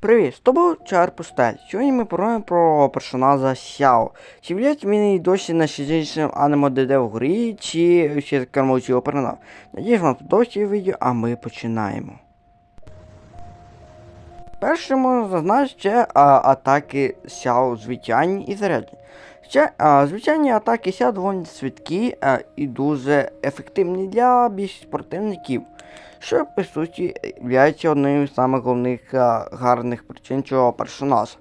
Привіт, з тобою Чар Пустель. Сьогодні ми поговоримо про персонажа Сяо. Чи влять він і досі на 60 анемо ДД в грі, чи ще кермович його перенав. Надіюсь, вам сподобається відео, а ми починаємо. Першому зазначити ще а, атаки Сяо звичайні і зарядні. Ще а, звичайні атаки Сяо доволі швидкі а, і дуже ефективні для більшості противників що по суті є одним з самих головних а, гарних причин цього персонажа.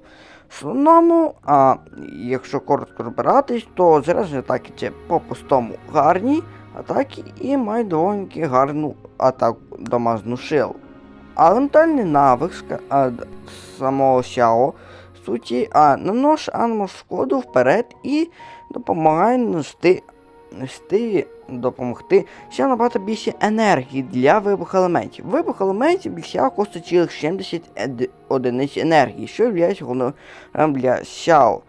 В основному, а, якщо коротко розбиратись, то заряджені атаки це по-пустому гарні атаки і мають доволі гарну атаку домашню силу. Але ментальний навик а, самого Сяо суті а, наносить аному шкоду вперед і допомагає нести, нести допомогти ще набагато більше енергії для вибуху елементів. Вибух елементів для Сяо коштує цілих 70 одиниць енергії, що є головним для Сяо.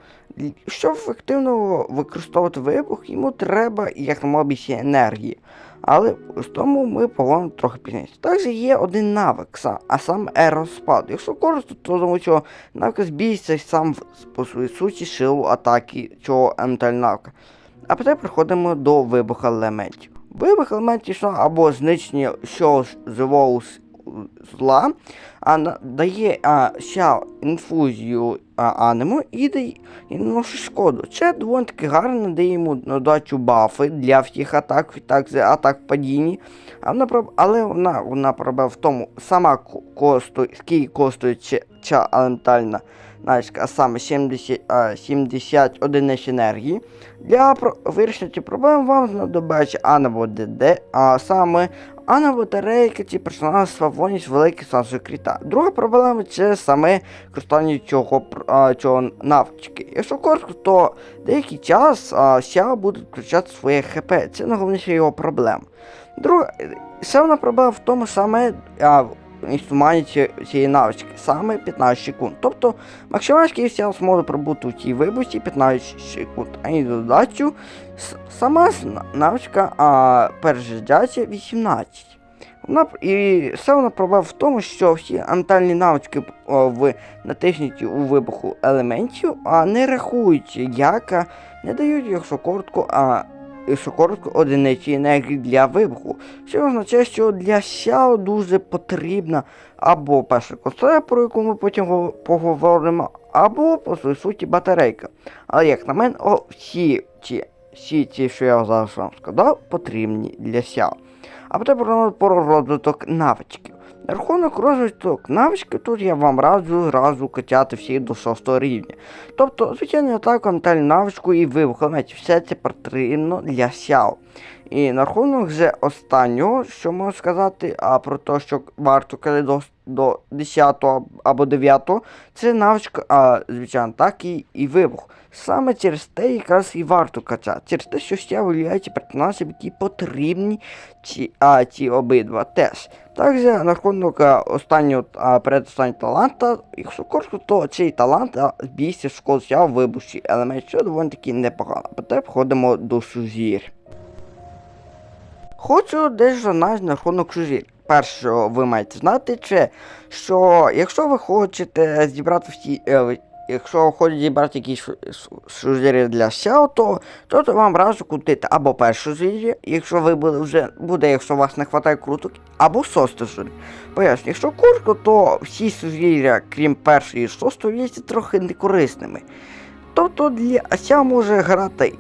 Щоб ефективно використовувати вибух, йому треба якомога більше енергії. Але з тому ми поговоримо трохи пізніше. Також є один навик, а саме аероспад. Якщо коротко, то тому що навик збільшує сам по своїй суті силу атаки цього елементального навика. А тепер переходимо до вибуху елементів. Вибух елементів що або знищення ж живого зла, а дає а, ще інфузію а, анему і дає наносить шкоду. Це доволі таки гарно дає йому додачу бафи для всіх атак, так атак падінні. А вона, але вона, вона проблема в тому, сама ко- коштує, скільки коштує ця- елементальна а саме 70, а, 70 одиниць енергії. Для вирішення цієї проблеми вам знадобиться Анабо ДД, а саме Анабо батарейка чи персонал свавоність великий сансовий кріта. Друга проблема це саме користування цього, а, цього навички. Якщо коротко, то деякий час а, Сяо буде включати своє ХП. Це найголовніша його проблема. Друга, ще проблема в тому саме а, ці- цієї навички, саме 15 секунд. Тобто максимальна сяо зможе пробути у цій вибусі 15 секунд, а і додачу сама навичка а, пережиття 18. І все вона проблема в тому, що всі антальні навички о, в натиснуті у вибуху елементів а не рахують як не дають, якщо коротко, а якщо коротко, одиниці енергії для вибуху. Що означає, що для Сяо дуже потрібна або перша консоля, про яку ми потім поговоримо, або по своїй суті батарейка. Але як на мене, о, всі ці, всі ці, що я зараз вам сказав, потрібні для Сяо. А про, про розвиток навичків. Рахунок розвиток навички, тут я вам раджу зразу качати всі до 6 рівня. Тобто, звичайно, атака, ментальну навичку і ви елементів, все це потрібно для Сяо. І на рахунок вже останнього, що можу сказати, а про те, що варто коли до, до 10 або 9, це навичка, а, звичайно, так і, і вибух. Саме через те якраз і варто качати. Через те, що ще виявляються персонажі, які потрібні ці, а, ці обидва теж. Також на рахунок останнього а, передостаннього таланта, якщо коротко, то цей талант шкодся в вибухі елемент, що доволі таки непогано. Тепер входимо до сузір. Хочу дещо знати на рахунок сузір. Перше, що ви маєте знати, це що якщо ви хочете зібрати всі. Е, Якщо хочете зібрати якісь сузірі для сяо, то, то, то вам разу крутити або першу сузір'я, якщо ви були вже буде, якщо у вас не вистачає круток, або шосту сузір'я. Поясню, якщо коротко, то всі сузір'я, крім першої і шостої, є трохи некорисними. Тобто для Ася може грати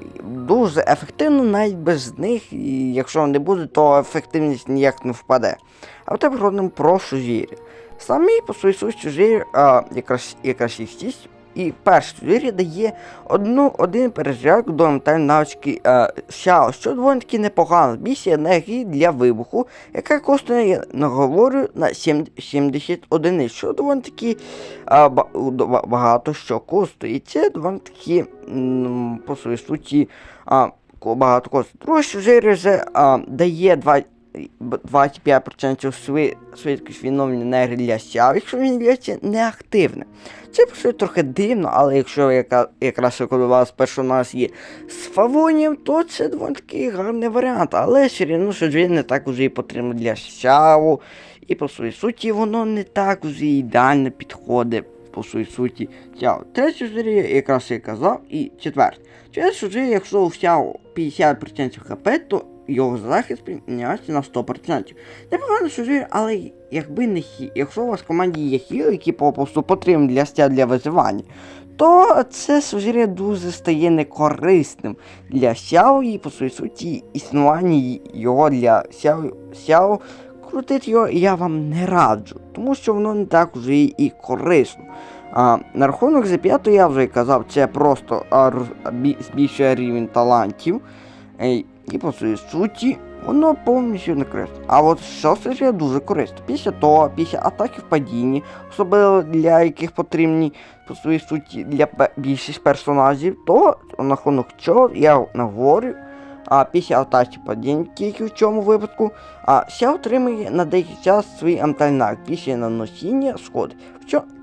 дуже ефективно навіть без них, і якщо не буде, то ефективність ніяк не впаде. А тепер говоримо про сузір'я. Самі по своїй суті жир якраз, якраз їх шість, і перше сузір'я дає одну, один перезаряд до ментальної навички а, Сяо, що доволі таки непогано, більше енергії для вибуху, яка коштує, наговорю, на 7 70 одиниць, що доволі таки ба- багато що коштує. І це доволі таки по своїй суті ко- багато коштує. Друге, що вже дає 2 б- 25% шви- швидкість відновлення енергії для сяв, якщо він є неактивним. Це по суті трохи дивно, але якщо яка, якраз коли у вас персонаж є з фавонієм, то це доволі такий гарний варіант. Але все одно, що він не так уже і потрібно для сяву і по своїй суті воно не так вже ідеально підходить по своїй суті Сяо. Третій журі якраз я казав, і четвертий. Через журі, якщо у Сяо 50% хп, то його захист піднімається на 100%. Непогано журі, але якби не хі, якщо у вас в команді є хіл, які попросту потрібні для стя для виживання, то це сужиря дуже стає некорисним для Сяо і по своїй суті існування його для Сяо, Сяо крутити його я вам не раджу, тому що воно не так вже і корисно. А, на рахунок за 5 я вже казав, це просто збільшує рівень талантів. І по своїй суті, воно повністю не корисно. А от шостерія дуже корисно. Після того, після атаки в падінні, особливо для яких потрібні по своїй суті для більшість персонажів, то на рахунок чого я наговорю. А після атаки падіння, тільки в цьому випадку, а ся отримує на деякий час свій антальнак після наносіння шкоди.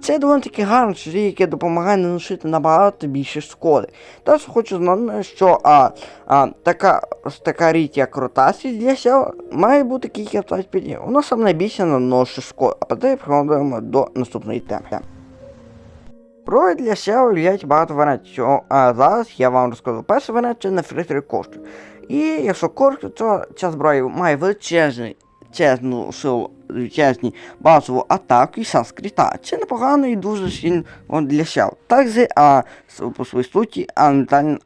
Це доволі таки гарне чужі, яке допомагає наносити набагато більше шкоди. Також хочу знати, що а, а, така, така річ, як ротація для ся має бути кілька підняв. Воно саме найбільше наносить шкоду. А потім переходимо до наступної теми. Про для SEO влияють багато варіантів. А зараз я вам розкажу. Перший варіант це нефритри коштує. І якщо коштує, то ця зброя має величезну чесну силу, величезні базову атаку і санскрита. Це непогано і дуже сильно для SEO. Так же, а по своїй суті, а ментально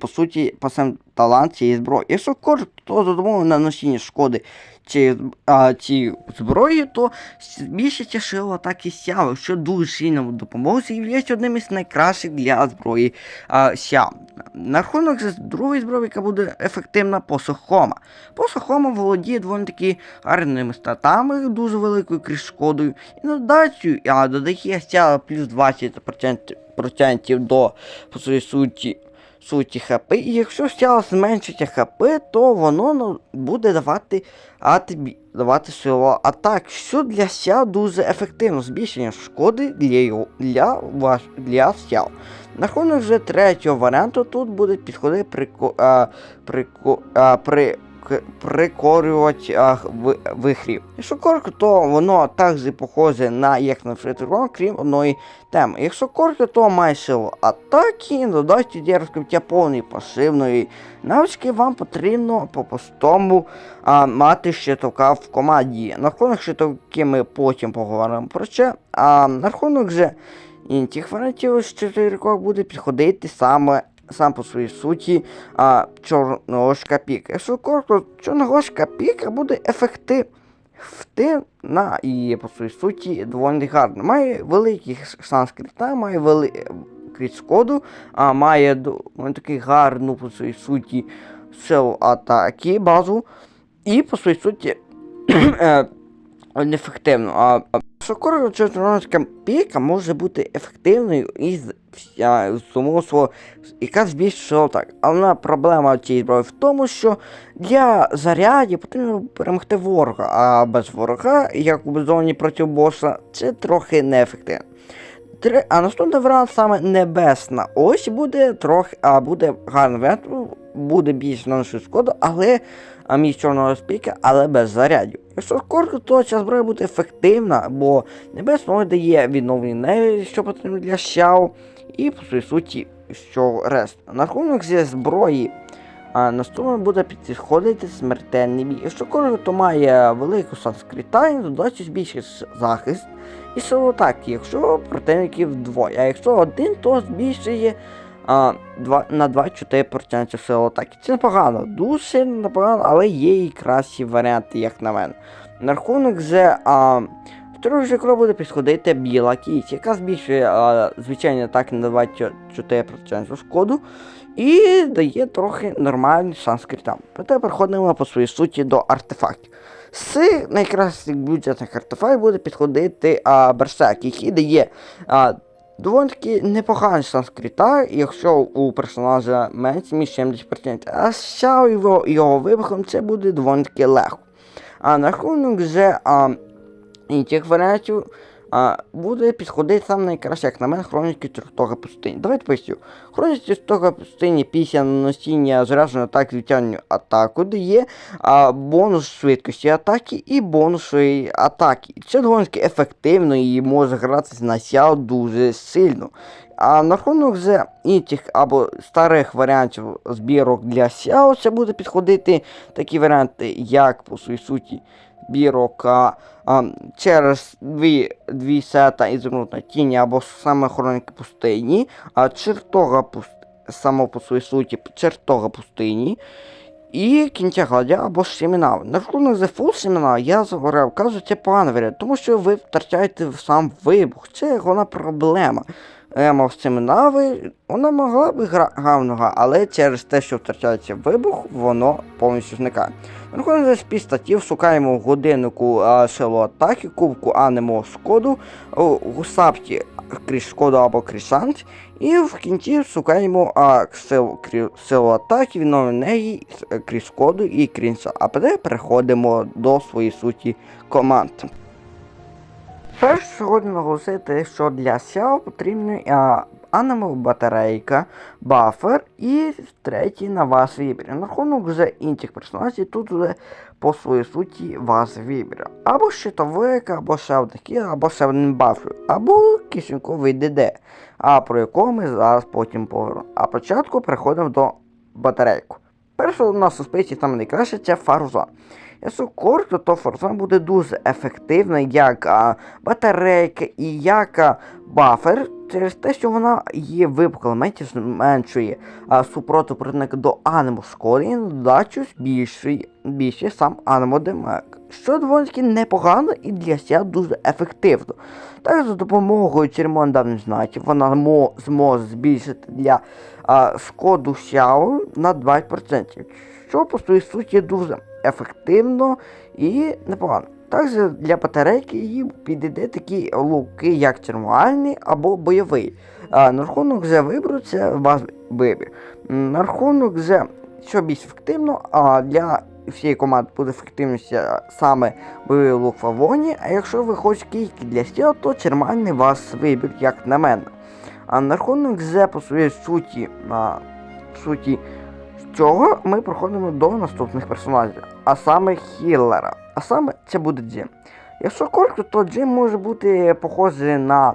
по суті, по сам талант цієї зброї. Якщо коротко, то за допомогою наносіння шкоди цієї а, зброї, то збільшиться сила атаки сяви, що дуже сильно допоможе і є одним із найкращих для зброї а, сяв. На рахунок другої зброї, яка буде ефективна посохома. Посохома володіє доволі таки гарними статами, дуже великою крішкодою і додацію, а додає сява плюс 20% процентів до по своїй суті. Суті ХП, і якщо стяло зменшиться ХП, то воно ну, буде давати а тобі давати силу атак, що для ся дуже ефективно збільшення шкоди для його для ваш для сяв. На рахунок вже третього варіанту тут буде підходити прико, а, прико, а, при, к- прикорювати а, ви- вихрів. Якщо коротко, то воно також похоже на як на фритрон, крім одної теми. Якщо коротко, то має силу атаки, додасть для розкриття повної пасивної навички, вам потрібно по простому мати щитовка в команді. На рахунок щитовки ми потім поговоримо про це. А на рахунок же інших варіантів щитовик буде підходити саме сам по своїй суті а, чорногошка піка. Якщо коротко, чорногошка піка буде ефективна і по своїй суті доволі гарна. Має великий шанс крита, має великий кріт-скоду, а має доволі таки гарну по своїй суті силу атаки, базу, і по своїй суті неефективно. А а що коротко, чорногошка піка може бути ефективною з самого свого яка збільшила так. Але проблема цієї зброї в тому, що для зарядів потрібно перемогти ворога, а без ворога, як у зоні проти боса, це трохи неефективно. Три- А наступний варіант саме небесна. Ось буде трохи, а буде гарний варіант, буде більш наносити шкоду, але а між чорного спіка, але без зарядів. Якщо коротко, то ця зброя буде ефективна, бо небесно дає відновлення неї, що потрібно для щау, і по своїй суті, що рест. На рахунок зі зброї. А наступно буде підходити смертельний бій. Якщо коротко, то має велику санскрита, і додачу збільшить захист і силу атаки, якщо противників двоє. А якщо один, то збільшує а, два, на 24% силу атаки. Це непогано, дуже непогано, але є і кращі варіанти, як на мене. На рахунок же а, второй же буде підходити біла кість, яка збільшує а, звичайні атаки на 24% шкоду і дає трохи нормальний шанс критам. Проте переходимо по своїй суті до артефактів. З найкращих бюджетних артефактів буде підходити а, Берсерк, який дає а, доволі таки непоганий шанс якщо у персонажа менше ніж 70%. А з його, його вибухом це буде доволі таки легко. А на рахунок вже а, інших варіантів а, буде підходити саме найкраще, як на мене, хроніки чертога пустині. Давайте поясню. Хроніки чертога пустині після наносіння зраженої атаки звичайною атаку дає а, бонус швидкості атаки і бонус атаки. Це доволі ефективно і може гратися на сяо дуже сильно. А на рахунок з інших або старих варіантів збірок для сяо, це буде підходити такі варіанти, як по своїй суті збірок а, а, через дві, дві сета ізумрудна тіні або саме хроніки пустині, а чертога пуст... само по своїй суті чертога пустині. І кінця гладя або ж семена. На рахунок Full семена я говорив, кажу, це погано тому що ви втрачаєте сам вибух. Це головна проблема. Ема в семенави, вона могла би гра гавного, але через те, що втрачається вибух, воно повністю зникає. За спі статів шукаємо в годиннику а, силу атаки, кубку анемо шкоду, у сапті крізь шкоду або крізь шанс, і в кінці шукаємо а, крі- атаки, неї е, крізь шкоду і крізь АПД переходимо до своєї суті команд. Перш сьогодні наголосити, що для SEO потрібна а, Animal батарейка, бафер і третій на вас вибір. На рахунок вже інших персонажів тут вже по своїй суті вас вибір. Або щитовик, або ще або ще бафер, або кишеньковий ДД, а про якого ми зараз потім поговоримо. А спочатку переходимо до батарейку. Перше у нас у списі там найкраще це Фарзон. Якщо коротко, то Форзон буде дуже ефективна як а, батарейка і як а, бафер, через те, що вона є вибух елементів, зменшує а, супротив противника до анемо шкоди і на додачу збільшує, збільшує сам анемо демек. Що доволі непогано і для ся дуже ефективно. Також за допомогою червоних давних знаків вона мо, зможе збільшити для а, шкоду сяо на 20%, що по своїй суті дуже ефективно і непогано. Також для батарейки її підійде такі луки, як термальний або бойовий. А, на рахунок вибору це ваш вибір. На рахунок за що більш ефективно, а для всієї команди буде ефективність саме бойовий лук в авоні, а якщо ви хочете кільки для стіл, то термальний ваш вибір, як на мене. А на рахунок з по своїй суті, а, суті цього ми проходимо до наступних персонажів, а саме хіллера. А саме це буде Джим. Якщо коротко, то Джим може бути похожий на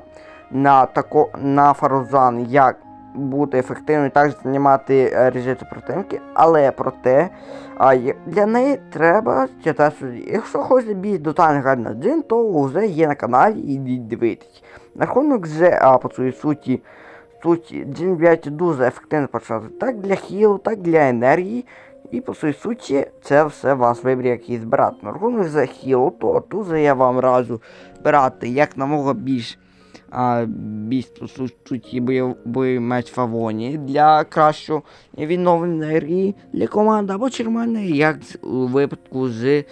на, тако, на Фарузан, як бути ефективним і також знімати е, режити противники, але проте для неї треба читати. судді. Якщо хочете більш детально грати на Джин, то вже є на каналі і дивитись. На рахунок а, по своїй суті суті, Джин 5 дуже ефективно почати так для хілу, так для енергії. І по своїй суті, це все вас вибір, який збирати. На рахунок за хілу, то тут я вам раджу брати як намога більш а, більш по суті бойовий меч Фавоні для кращого відновлення енергії для команди або червоної, як у випадку з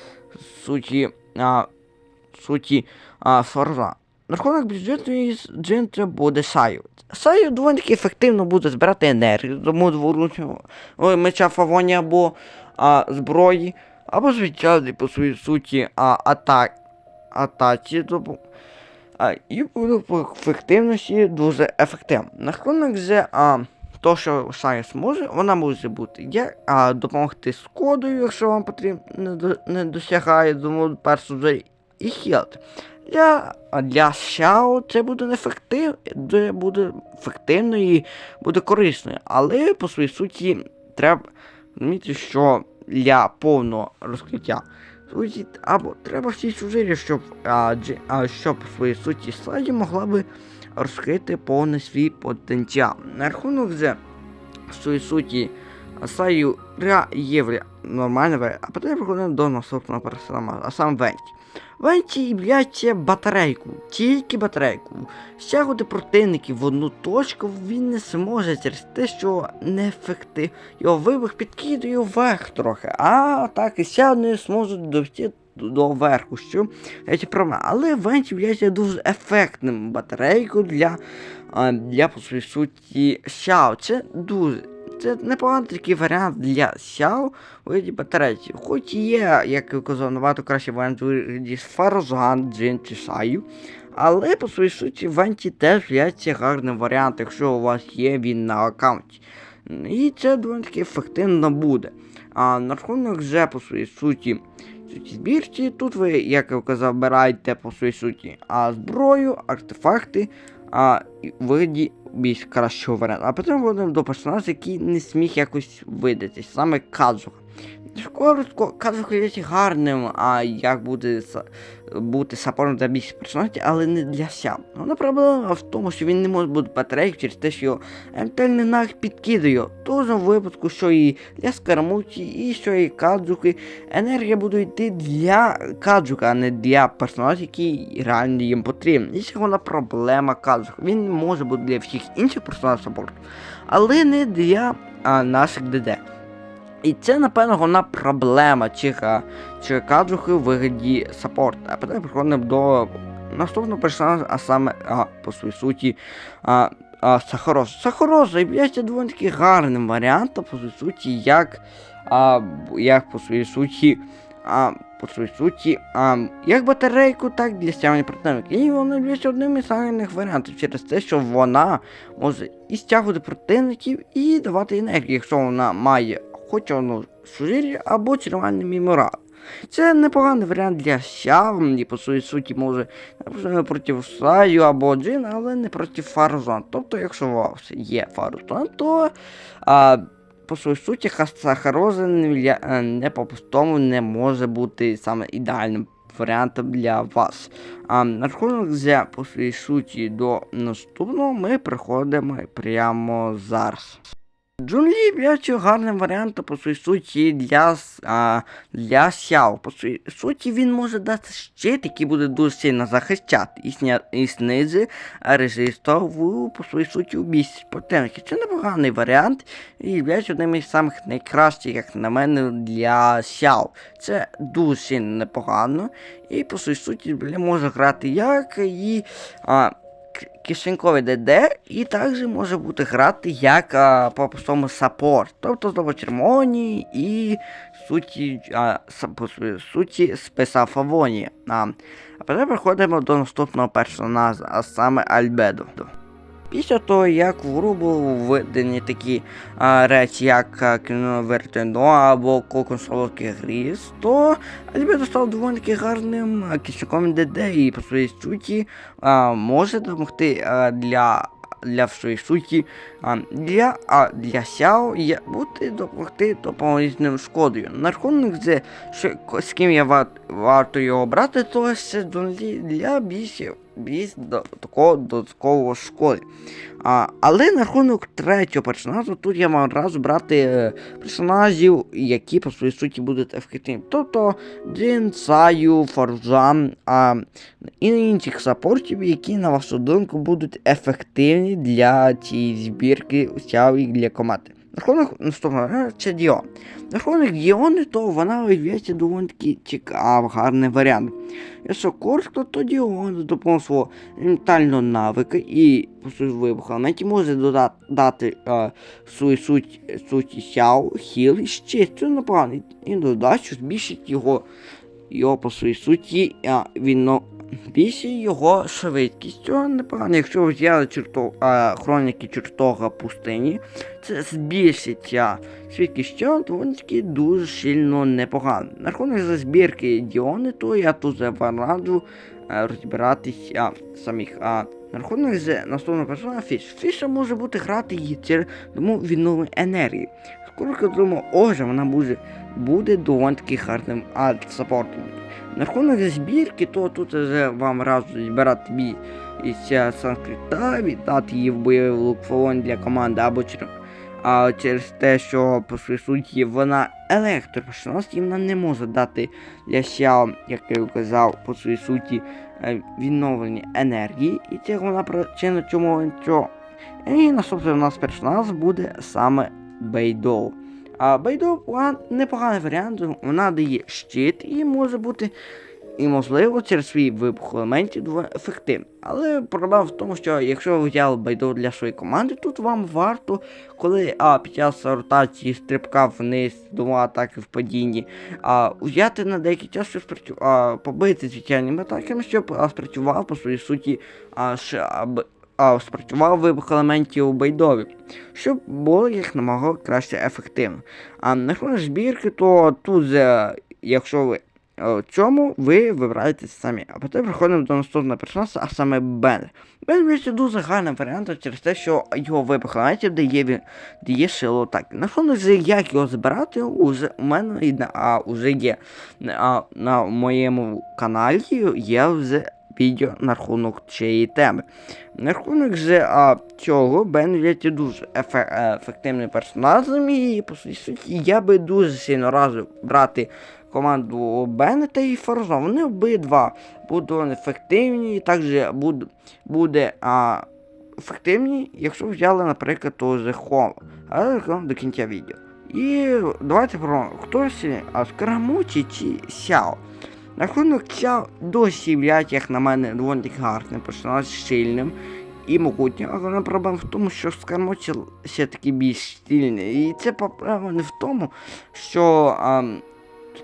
суті, а, суті а, Форза. Рахунок бюджету із Джинтра буде Саю. Саю доволі таки ефективно буде збирати енергію, тому дворучного меча Фавоні або а, зброї, або звичайно по своїй суті а, атак, атаці. Тобто, а, і буде по ефективності дуже ефективно. На рахунок з а, то, що Саю зможе, вона може бути як а, допомогти з кодою, якщо вам потрібно не, до- не досягає, тому першу і хілити. Для, для Xiao це буде неефективно, буде ефективно і буде корисною. Але по своїй суті треба розуміти, що для повного розкриття суті або треба всі чужирі, щоб, а, а, щоб по своїй суті слайді могла би розкрити повний свій потенціал. На рахунок з своїй суті Саю ре є варі- нормальний варіант, а потім переходимо до наступного персонажа, а сам Венті. Венті б'ється батарейку, тільки батарейку. Стягувати противників в одну точку він не зможе через те, що неефектив. Його вибух підкидує вверх трохи, а так і ще не зможуть довести до верху, що це проблема. Але Венті б'ється дуже ефектним батарейкою для, для по суті Шао. Це дуже це непоганий такий варіант для сяв у вигляді батарейки. Хоч є, як я казав, набагато кращий варіант у вигляді Фарузан, Джин чи Саю. Але по своїй суті Венті теж є гарним варіантом, якщо у вас є він на аккаунті. І це доволі таки ефективно буде. А на рахунок вже по своїй суті суті збірці, тут ви, як я казав, обираєте по своїй суті а, зброю, артефакти, а вигляді більш кращого варіанта. А потім будемо до персонажа, який не сміг якось видатись, саме Кадзуха. Коротко, Кадзуха є гарним, а як буде бути сапором для більших персонажів, але не для сям. Головна проблема в тому, що він не може бути батарейк через те, що його МТЛ нах підкидає. Тож у випадку, що і для скарамуці, і що і кадзуки, енергія буде йти для кадзука, а не для персонажів, які реально їм потрібні. І ще вона проблема кадзука. Він може бути для всіх інших персонажів саппорту, але не для а, наших ДД. І це, напевно, головна проблема чиха чи каджухи в вигляді саппорта. А потім приходимо до наступного персонажа, а саме а, по своїй суті а, а, Сахароза. Сахароза є доволі таки гарним варіантом, по своїй суті, як, а, як по своїй суті. А, по своїй суті, а, як батарейку, так і для стягнення противників. І вона є одним із гарних варіантів через те, що вона може і стягувати противників, і давати енергію, якщо вона має хоч одну ширі або червоний меморал. Це непоганий варіант для сяв, і по своїй суті може проти Саю або Джина, але не проти Фарзон. Тобто, якщо у вас є Фарзон, то а, по своїй суті вля- е, не по-пустому не може бути саме ідеальним варіантом для вас. А на за по своїй суті до наступного ми приходимо прямо зараз. Джунлі є гарним варіантом по своїй суті для, а, для сяо. По своїй суті він може дати щит, який буде дуже сильно захищати і, сня, і снизи резистову по своїй суті у бійці противників. Це непоганий варіант і є одним із самих найкращих, як на мене, для сяо. Це дуже непогано. І по своїй суті може грати як і. А, кишеньковий ДД, і також може бути грати як а, по простому саппорт, тобто знову червоні і суті, а, суті списа Фавоні. А, а потім переходимо до наступного персонажа, а саме Альбедо. Після того, як в гру були введені такі а, речі, як а, кіно Вертено або Кокон Гріз, то Альбедо став доволі таки гарним а, ДД і по своїй суті а, може допомогти а, для, для своїй суті а, для, а, для Сяо є бути допомогти доповнительним шкодою. На рахунок з, що, з ким я вар, варто його брати, то це для більше більш до такого додаткового шкоди. А, але на рахунок третього персонажу, тут я мав одразу брати е, персонажів, які по своїй суті будуть ефективні. Тобто Джин, Саю, Фарзан а, і інших саппортів, які, на вашу думку, будуть ефективні для цієї збірки усяв для команди. Рахунок наступного е, це Діон. Рахунок Діони, то вона виявляється доволі таки цікавий, гарний варіант. Якщо коротко, то Діон допомогою свого ментального навика і по суті вибуху елементів може додати дати е, свою суть, суті сяо, хіл і щит. Це непогано. І додачу збільшить його, його по своїй суті, а, він більше його швидкість. Цього непогано. Якщо ви взяли черто, а, хроніки чертога пустині, це збільшить а, швидкість доволі таки дуже сильно непогано. На рахунок за збірки Діони, то я тут вам раджу е, розбиратись а, самих. А, на рахунок з наступного персонажа Фіш. Фіша може бути грати її через тому відновлення енергії. Скоро думаю, отже, вона буде, буде доволі таки гарним а, саппортом. На рахунок збірки, то тут вже вам разу збирати із ця санскрита, віддати її в бойовий лук фалон для команди або через, а, через те, що по своїй суті вона електроперсонаж, і вона не може дати для Сяо, як я казав, по своїй суті е, відновлення енергії, і це вона причина чому що. І наступний у нас персонаж буде саме Бейдоу. А поган- непоганий варіант, вона дає щит і може бути і, можливо, через свій вибух елементів доволі ефективний. Але проблема в тому, що якщо ви взяли байду для своєї команди, тут вам варто, коли а, під час ротації стрибка вниз до атаки в падінні, а, взяти на деякий час, щоб а, побити звичайними атаками, щоб а, спрацював по своїй суті, а, ш... а, спрацював вибух елементів у байдові, щоб було як намога краще ефективно. А на рахунок збірки, то тут, якщо ви е, цьому ви вибираєте самі. А потім приходимо до наступного персонажа, а саме Бен. Бен виявився дуже гарним варіантом через те, що його вибух елементів дає, дає силу так. На рахунок як його збирати, уже у мене а, уже є а, на моєму каналі є вже відео на рахунок цієї теми. На рахунок же а, цього Бен є дуже ефе- ефективним персонажем і по суті я би дуже сильно разив брати команду Беннета і Форза. Вони обидва будуть ефективні, і також буде, буде а, ефективні, якщо взяли, наприклад, того же Хома. Але до кінця відео. І давайте про хто сильний, а Скарамучі чи Сяо. Рахунок Сяо досі являють, як на мене, доволі таки гарним персонаж сильним і могутнім, але проблема в тому, що Скарамучі все-таки більш стильний. І це проблема не в тому, що ам,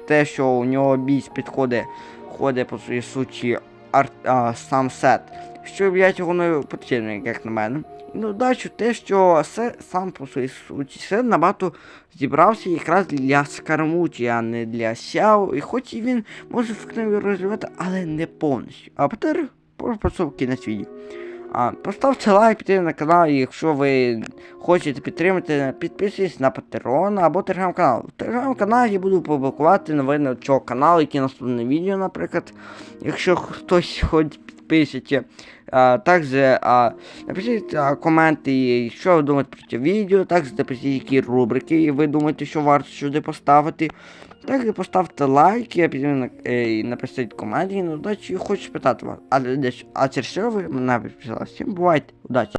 те, що у нього більш підходить ходить по своїй суті арт, а, сам сет, що являється головною потрібною, як на мене. На те, що се, сам по своїй суті сет набагато зібрався якраз для скармуті, а не для сяо. І хоч і він може ефективно розвивати, але не повністю. А тепер просто кінець відео. А, поставте лайк, підтримуйте на канал, якщо ви хочете підтримати, підписуйтесь на Patreon або телеграм-канал. В телеграм-каналі буду публікувати новини цього каналу, які наступне відео, наприклад, якщо хтось хоч підпишеться. А, также а, напишіть а, коменти, що ви думаєте про це відео, також напишіть, які рубрики ви думаєте, що варто сюди поставити. Також поставте лайк, я на, е, і напишіть коментарі. і на удачі хочу спитати вас. А, а через що ви мене підписали? Всім бувайте, удачі!